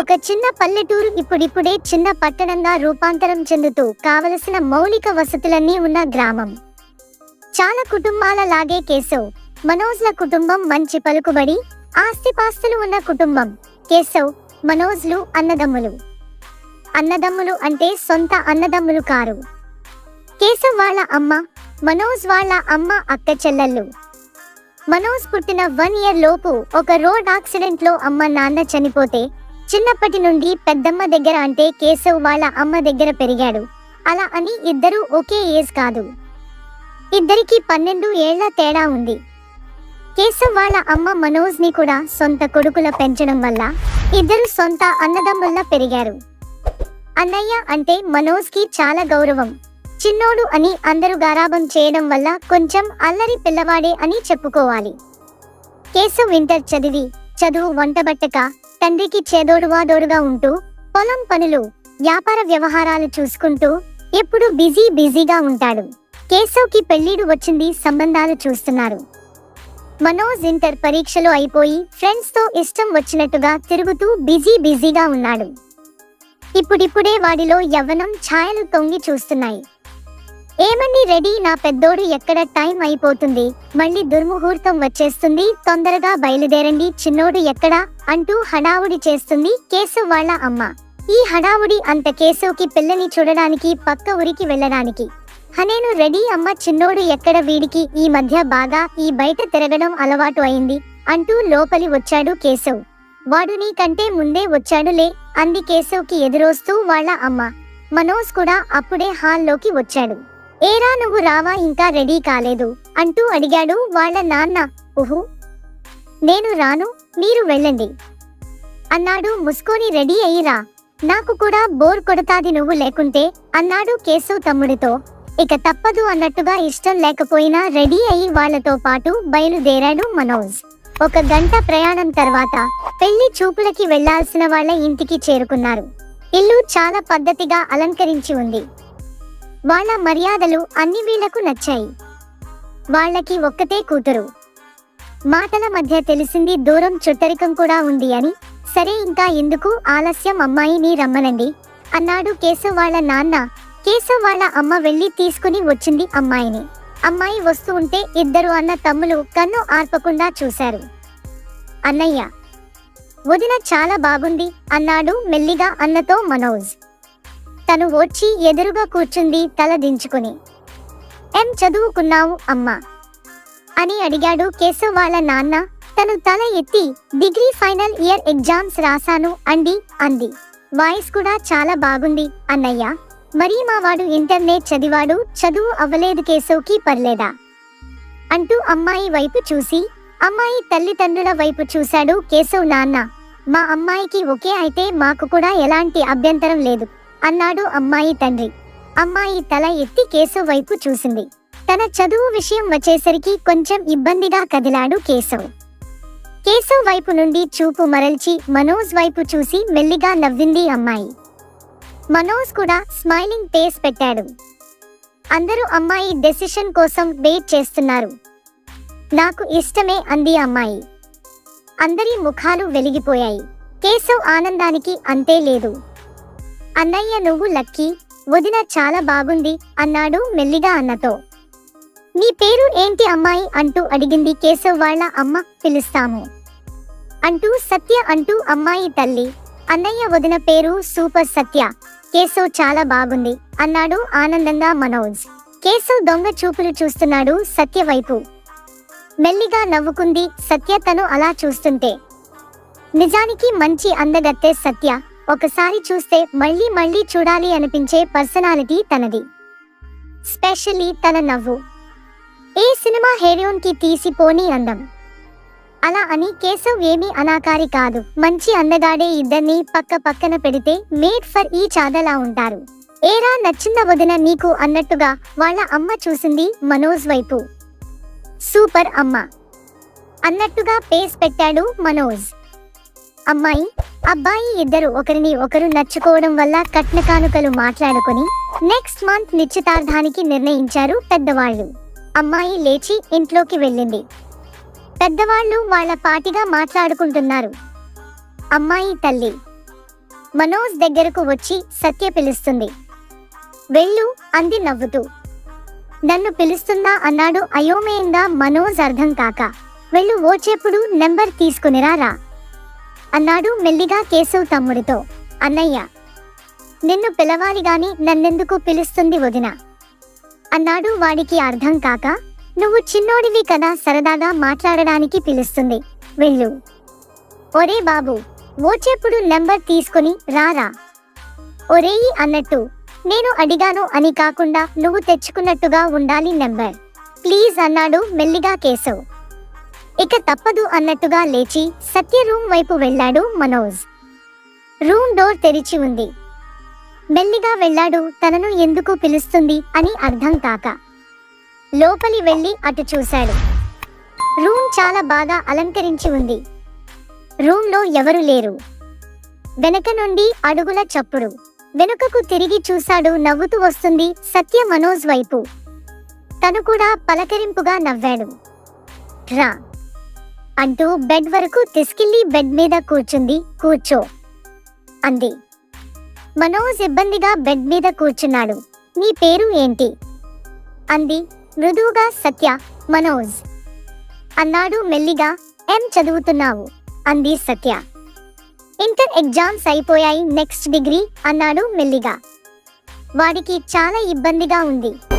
ఒక చిన్న పల్లెటూరు ఇప్పుడిప్పుడే చిన్న పట్టణంగా రూపాంతరం చెందుతూ కావలసిన మౌలిక వసతులన్నీ ఉన్న గ్రామం. చాలా కుటుంబాల లాగే కేశవ్ మనోజ్ల కుటుంబం మంచి పలుకుబడి ఆస్తిపాస్తులు ఉన్న కుటుంబం. కేశవ్ మనోజ్లు అన్నదమ్ములు. అన్నదమ్ములు అంటే సొంత అన్నదమ్ములు కారు. కేశవ్ వాళ్ళ అమ్మ మనోజ్ వాళ్ళ అమ్మ అక్క చెల్లెళ్ళు. మనోజ్ పుట్టిన వన్ ఇయర్ లోపు ఒక రోడ్ యాక్సిడెంట్లో అమ్మ నాన్న చనిపోతే చిన్నప్పటి నుండి పెద్దమ్మ దగ్గర అంటే కేశవ్ వాళ్ళ అమ్మ దగ్గర పెరిగాడు. అలా అని ఇద్దరూ ఒకే ఏజ్ కాదు. ఇద్దరికి పన్నెండు ఏళ్ళ తేడా ఉంది. కేశవ్ వాళ్ళ అమ్మ మనోజ్ని కూడా సొంత కొడుకుల పెంచడం వల్ల ఇద్దరు సొంత అన్నదమ్ముల్లా పెరిగారు. అన్నయ్య అంటే మనోజ్కి చాలా గౌరవం. చిన్నోడు అని అందరూ గారాబం చేయడం వల్ల కొంచెం అల్లరి పిల్లవాడే అని చెప్పుకోవాలి. కేశవ్ ఇంటర్ చదివి చదువు వంటబట్టక తండ్రికి చేదోడువాదోడుగా ఉంటూ పొలం పనులు వ్యాపార వ్యవహారాలు చూసుకుంటూ ఎప్పుడు బిజీ బిజీగా ఉంటాడు. కేశవ్కి పెళ్ళిడు వచ్చింది సంబంధాలు చూస్తున్నారు. మనోజ్ ఇంటర్ పరీక్షలు అయిపోయి ఫ్రెండ్స్తో ఇష్టం వచ్చినట్టుగా తిరుగుతూ బిజీ బిజీగా ఉన్నాడు. ఇప్పుడిప్పుడే వాడిలో యవ్వనం ఛాయలు తొంగి చూస్తున్నాయి. ఏమండి రెడీ? నా పెద్దోడు ఎక్కడ టైం అయిపోతుంది? మళ్ళీ దుర్ముహూర్తం వచ్చేస్తుంది. తొందరగా బయలుదేరండి. చిన్నోడు ఎక్కడా? అంటూ హడావుడి చేస్తుంది కేశవ్ వాళ్ళ అమ్మ. ఈ హడావుడి అంత కేశవ్కి పిల్లని చూడడానికి పక్క ఊరికి వెళ్ళడానికి. హనేను రెడీ అమ్మ చిన్నోడు ఎక్కడ వీడికి? ఈ మధ్య బాగా ఈ బయట తిరగడం అలవాటు అయింది అంటూ లోపలి వచ్చాడు కేశవ్ వాడు నీ కంటే ముందే వచ్చాడులే అంది కేశవ్కి ఎదురొస్తూ వాళ్ళ అమ్మ. మనోజ్ కూడా అప్పుడే హాల్లోకి వచ్చాడు. ఏరా నువ్వు రావా? ఇంకా రెడీ కాలేదు అంటూ అడిగాడు వాళ్ళ నాన్న. ఉహు. నేను రాను మీరు వెళ్ళండి అన్నాడు ముసుకొని రెడీ అయ్యిరా. నాకు కూడా బోర్ కొడతాది నువ్వు లేకుంటే అన్నాడు కేశవ్ తమ్ముడితో. ఇక తప్పదు అన్నట్టుగా ఇష్టం లేకపోయినా రెడీ అయ్యి వాళ్ళతో పాటు బయలుదేరాడు మనోజ్. ఒక గంట ప్రయాణం తర్వాత పెళ్ళి చూపులకి వెళ్ళాల్సిన వాళ్ళ ఇంటికి చేరుకున్నారు. ఇల్లు చాలా పద్ధతిగా అలంకరించి ఉంది. వాళ్ళ మర్యాదలు అన్ని వీళ్ళకు నచ్చాయి. వాళ్ళకి ఒక్కతే కూతురు. మాటల మధ్య తెలిసింది దూరం చుట్టరికం కూడా ఉంది అని. సరే ఇంకా ఎందుకు ఆలస్యం అమ్మాయిని రమ్మనండి. అన్నాడు కేశవ్ వాళ్ళ నాన్న. కేశవ్ వాళ్ళ అమ్మ వెళ్ళి తీసుకుని వచ్చింది అమ్మాయిని. అమ్మాయి వస్తూ ఉంటే ఇద్దరు అన్న తమ్ములు కన్ను ఆర్పకుండా చూశారు. అన్నయ్య వదిన చాలా బాగుంది అన్నాడు మెల్లిగా అన్నతో మనోజ్. తను వచ్చి ఎదురుగా కూర్చుంది తల దించుకుని. ఎం చదువుకున్నావు అమ్మా? అని అడిగాడు కేశవ్ వాళ్ళ నాన్న. తను తల ఎత్తి డిగ్రీ ఫైనల్ ఇయర్ ఎగ్జామ్స్ రాశాను అండి అంది. వాయిస్ కూడా చాలా బాగుంది అన్నయ్య. మరి మావాడు ఇంటర్నెట్ చదివాడు చదువు అవ్వలేదు కేశవ్కి పర్లేదా? అంటూ అమ్మాయి వైపు చూసి అమ్మాయి తల్లిదండ్రుల వైపు చూశాడు కేశవ్ నాన్న. మా అమ్మాయికి ఒకే అయితే మాకు కూడా ఎలాంటి అభ్యంతరం లేదు. అన్నాడు అమ్మాయి తండ్రి. అమ్మాయి తల ఎత్తి కేశవ్ వైపు చూసింది. తన చదువు విషయం వచ్చేసరికి కొంచెం ఇబ్బందిగా కదిలాడు కేశవ్. కేశవ్ వైపు నుండి చూపు మరల్చి మనోజ్ వైపు చూసి మెల్లిగా నవ్వింది అమ్మాయి. మనోజ్ కూడా స్మైలింగ్ ఫేస్ పెట్టాడు. అందరూ అమ్మాయి డెసిషన్ కోసం వెయిట్ చేస్తున్నారు. నాకు ఇష్టమే అంది అమ్మాయి. అందరి ముఖాలు వెలిగిపోయాయి. కేశవ్ ఆనందానికి అంతే లేదు. అన్నయ్య నువ్వు లక్కీ. వదిన చాలా బాగుంది అన్నాడు మెల్లిగా అన్నతో. నీ పేరు ఏంటి అమ్మాయి అంటూ అడిగింది కేశవ్ వాళ్ళ అమ్మ పిలుస్తాము. అంటూ సత్య అంటూ అమ్మాయి తల్లి. అన్నయ్య వదిన పేరు సూపర్ సత్య. కేశవ్ చాలా బాగుంది అన్నాడు ఆనందంగా మనోజ్. కేశవ్ దొంగ చూపులు చూస్తున్నాడు సత్య వైపు. మెల్లిగా నవ్వుకుంది సత్య తను అలా చూస్తుంటే. నిజానికి మంచి అందగత్తే సత్య. ఒకసారి చూస్తే మళ్ళీ మళ్ళీ చూడాలి అనిపించే పర్సనాలిటీ తనది. స్పెషల్లీ తన నవ్వు. ఏ సినిమా హీరోయిన్కి తీసిపోని అందం. అలా అని కేశవ్ ఏమీ అనాకారి కాదు. మంచి అందగాడే ఇద్దరిని పక్క పక్కన పెడితే మేడ్ ఫర్ ఈ చాదలా ఉంటారు. ఏరా నచ్చిన వదిన నీకు అన్నట్టుగా వాళ్ళ అమ్మ చూసింది మనోజ్ వైపు. సూపర్ అమ్మ. అన్నట్టుగా పేస్ పెట్టాడు మనోజ్. అమ్మాయి అబ్బాయి ఇద్దరు ఒకరిని ఒకరు నచ్చుకోవడం వల్ల కట్న కానుకలు మాట్లాడుకొని నెక్స్ట్ మంత్ నిశ్చితార్థానికి నిర్ణయించారు పెద్దవాళ్ళు. అమ్మాయి లేచి ఇంట్లోకి వెళ్ళింది. పెద్దవాళ్ళు వాళ్ళ పాటిగా మాట్లాడుకుంటున్నారు. అమ్మాయి తల్లి మనోజ్ దగ్గరకు వచ్చి సత్య పిలుస్తుంది. వెళ్ళు అంది నవ్వుతూ. నన్ను పిలుస్తుందా అన్నాడు అయోమయంగా మనోజ్ అర్థం కాక. వెళ్ళు ఓచేప్పుడు నెంబర్ తీసుకునిరా రా. అన్నాడు మెల్లిగా కేశవ్ తమ్ముడితో. అన్నయ్య నిన్ను పిలవాలి గాని నన్నెందుకు పిలుస్తుంది వదిన? అన్నాడు వాడికి అర్థం కాక నువ్వు చిన్నోడివి కదా సరదాగా మాట్లాడడానికి పిలుస్తుంది. వెళ్ళు. ఒరే బాబు ఓచేపుడు నెంబర్ తీసుకుని రారా? ఒరేయి అన్నట్టు నేను అడిగాను అని కాకుండా నువ్వు తెచ్చుకున్నట్టుగా ఉండాలి నెంబర్. ప్లీజ్ అన్నాడు మెల్లిగా కేశవ్. ఇక తప్పదు అన్నట్టుగా లేచి సత్య రూమ్ వైపు వెళ్ళాడు మనోజ్. రూమ్ డోర్ తెరిచి ఉంది. మెల్లిగా వెళ్ళాడు తనను ఎందుకు పిలుస్తుంది అని అర్థం కాక. లోపలి వెళ్ళి అటు చూశాడు. రూమ్ చాలా బాగా అలంకరించి ఉంది. రూమ్లో ఎవరు లేరు. వెనక నుండి అడుగుల చప్పుడు. వెనుకకు తిరిగి చూశాడు నవ్వుతూ వస్తుంది సత్య మనోజ్ వైపు. తను కూడా పలకరింపుగా నవ్వాడు. రా. అంటూ బెడ్ వరకు తీసుకెళ్ళి బెడ్ మీద కూర్చుంది. కూర్చో. అంది. మనోజ్ ఇబ్బందిగా బెడ్ మీద కూర్చున్నాడు. నీ పేరు ఏంటి? అంది. మృదువుగా సత్య మనోజ్. అన్నాడు మెల్లిగా. ఏం చదువుతున్నావు? అంది సత్య. ఇంటర్ ఎగ్జామ్స్ అయిపోయాయి నెక్స్ట్ డిగ్రీ అన్నాడు మెల్లిగా. వాడికి చాలా ఇబ్బందిగా ఉంది.